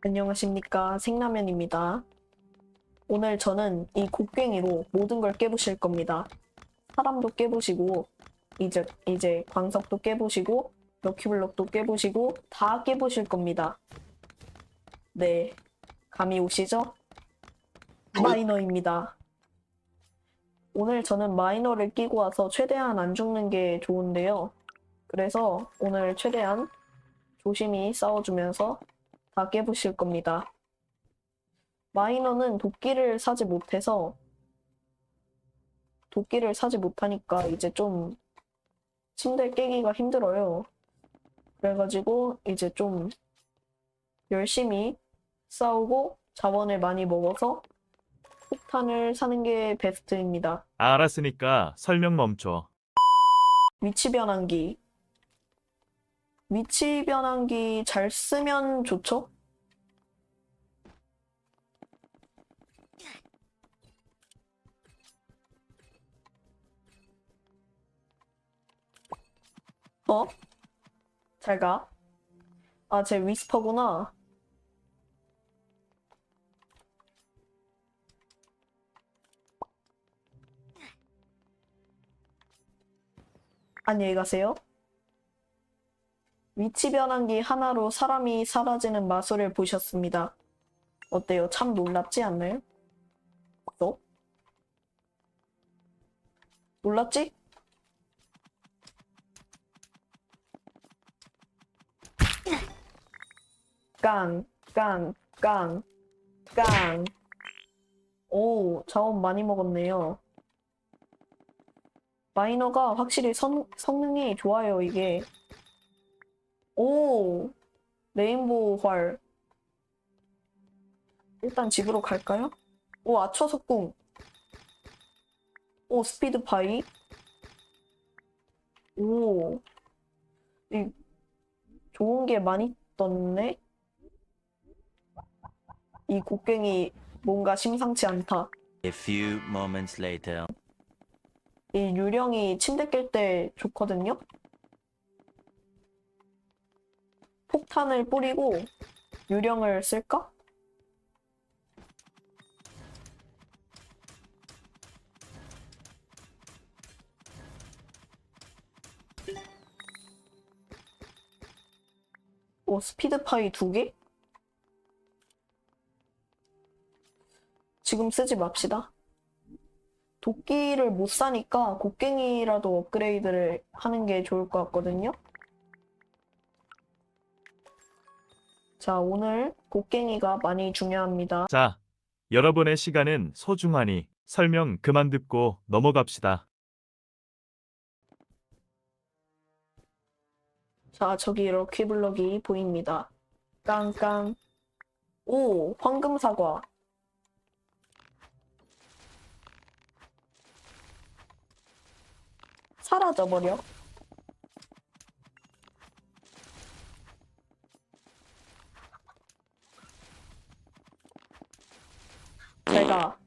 안녕하십니까 생라면입니다. 오늘 저는 이 곡괭이로 모든 걸 깨부실 겁니다. 사람도 깨부시고 이제 이제 광석도 깨부시고 럭키블럭도 깨부시고 다 깨부실 겁니다. 네, 감이 오시죠? 마이너입니다. 오늘 저는 마이너를 끼고 와서 최대한 안 죽는 게 좋은데요. 그래서 오늘 최대한 조심히 싸워주면서 다 깨부실 겁니다. 마이너는 도끼를 사지 못해서 도끼를 사지 못하니까 이제 좀 침대 깨기가 힘들어요. 그래가지고 이제 좀 열심히 싸우고 자원을 많이 먹어서 폭탄을 사는 게 베스트입니다. 알았으니까 설명 멈춰. 위치 변환기. 위치 변환기 잘 쓰면 좋죠? 어? 잘 가. 아, 쟤 위스퍼구나. 안녕히 가세요. 위치 변환기 하나로 사람이 사라지는 마술을 보셨습니다. 어때요? 참 놀랍지 않나요? 너? 놀랍지? 깡, 깡, 깡, 깡. 오, 자원 많이 먹었네요. 마이너가 확실히 성, 성능이 좋아요, 이게. 오, 레인보우 활. 일단 집으로 갈까요? 오, 아처 석 궁. 오, 스피드 파이. 오, 이, 좋은 게 많이 떴네? 이 곡괭이 뭔가 심상치 않다. A few moments later. 이 유령이 침대 깰 때 좋거든요? 폭탄을 뿌리고 유령을 쓸까? 오, 스피드파이 두 개? 지금 쓰지 맙시다. 도끼를 못 사니까 곡괭이라도 업그레이드를 하는 게 좋을 것 같거든요. 자, 오늘 곡괭이가 많이 중요합니다. 자, 여러분의 시간은 소중하니 설명 그만 듣고 넘어갑시다. 자, 저기 럭키 블럭이 보입니다. 깡깡. 오, 황금 사과. 사라져버려. 제가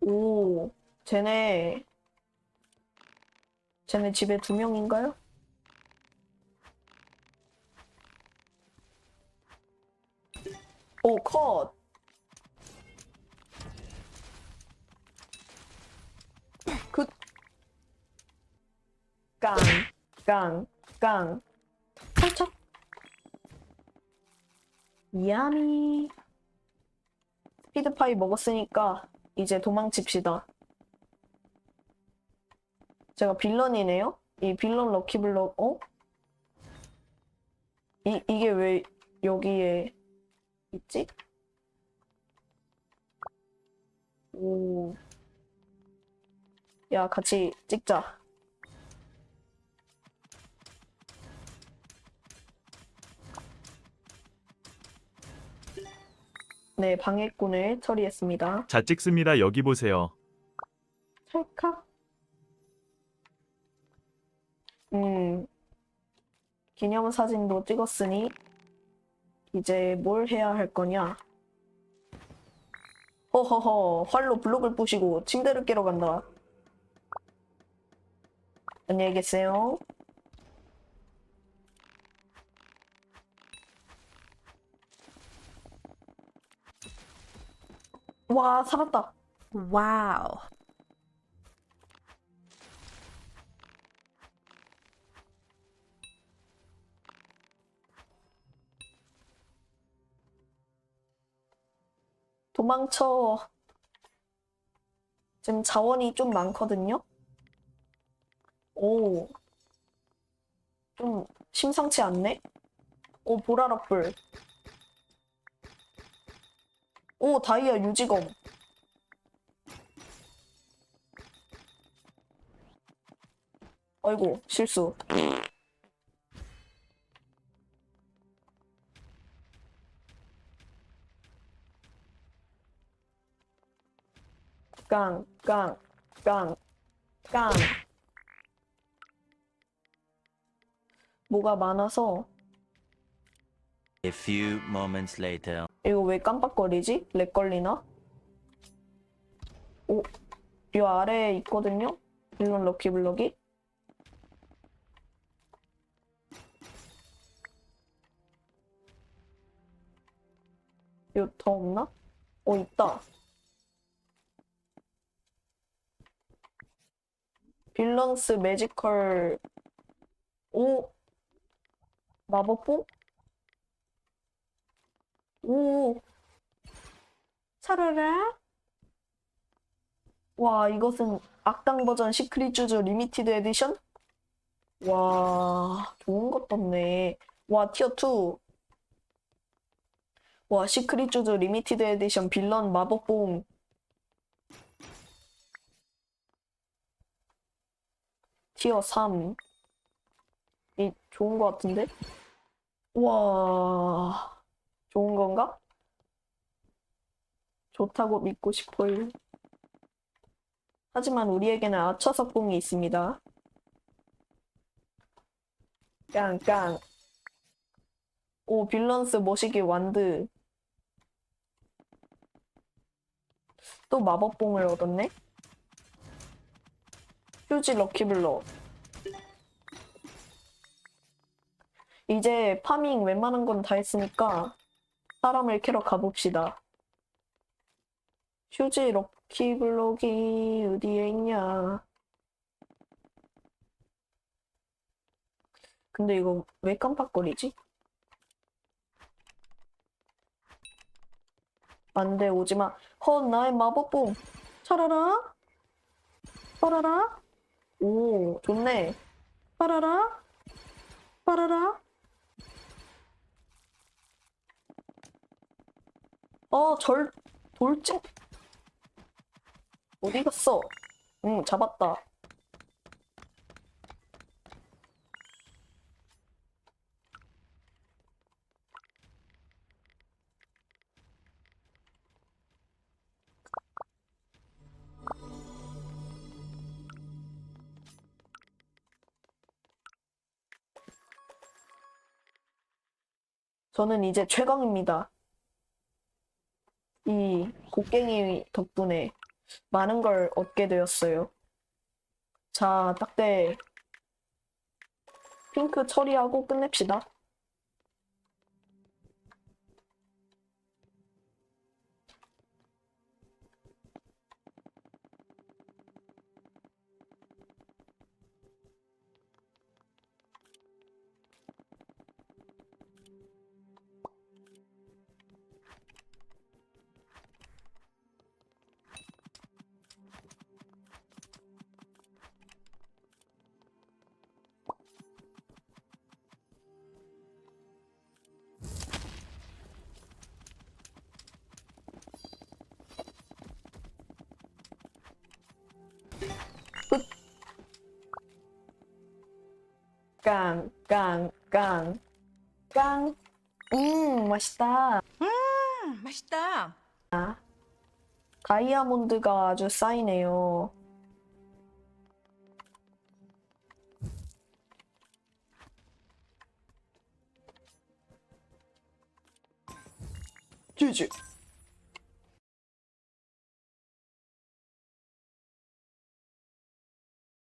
오, 쟤네, 쟤네 집에 두 명인가요? 오, 컷! 깡, 깡, 깡. 살짝. 야미. 스피드파이 먹었으니까 이제 도망칩시다. 제가 빌런이네요? 이 빌런 럭키블럭, 어? 이, 이게 왜 여기에 있지? 오. 야, 같이 찍자. 네, 방해꾼을 처리했습니다. 자 찍습니다. 여기 보세요. 찰칵. 음, 기념 사진도 찍었으니, 이제 뭘 해야 할 거냐? 허허허, 활로 블록을 부시고 침대를 깨러 간다. 안녕히 계세요. 와, 살았다. Wow. 도망쳐. 지금 자원이 좀 많거든요? 오. 좀 심상치 않네? 오, 보라락불. 오, 다이아 유지검. 아이고, 실수. 깡, 깡, 깡, 깡. 뭐가 많아서 A few moments later. 이거 왜 깜빡거리지? 렉 걸리나? 오, 이 아래에 있거든요? 빌런 럭키블럭이? 이거 더 없나? 어, 있다. 밸런스 매지컬 오 마법봉? 오 차라라 와 이것은 악당 버전 시크릿 주즈 리미티드 에디션? 와 좋은 것 떴네 와 티어 2 와 시크릿 주즈 리미티드 에디션 빌런 마법봉 티어 3. 이 좋은 것 같은데? 와, 좋은 건가? 좋다고 믿고 싶어요. 하지만 우리에게는 아처석봉이 있습니다. 깡깡. 오, 밸런스 머시기 완드. 또 마법봉을 얻었네? 휴지 럭키블럭. 이제 파밍 웬만한 건 다 했으니까 사람을 캐러 가봅시다. 휴지 럭키블럭이 어디에 있냐? 근데 이거 왜 깜빡거리지? 안 돼, 오지마. 헛, 나의 마법봉. 차라라? 빠라라? 오, 좋네. 빠라라? 빠라라? 어, 절, 돌진? 어디 갔어? 응, 잡았다. 저는 이제 최강입니다. 이 곡괭이 덕분에 많은 걸 얻게 되었어요. 자, 딱대 핑크 처리하고 끝냅시다. 깡, 깡, 깡, 깡. 음, 맛있다. 음, 맛있다. 다이아몬드가 아주 쌓이네요. 쭈쭈.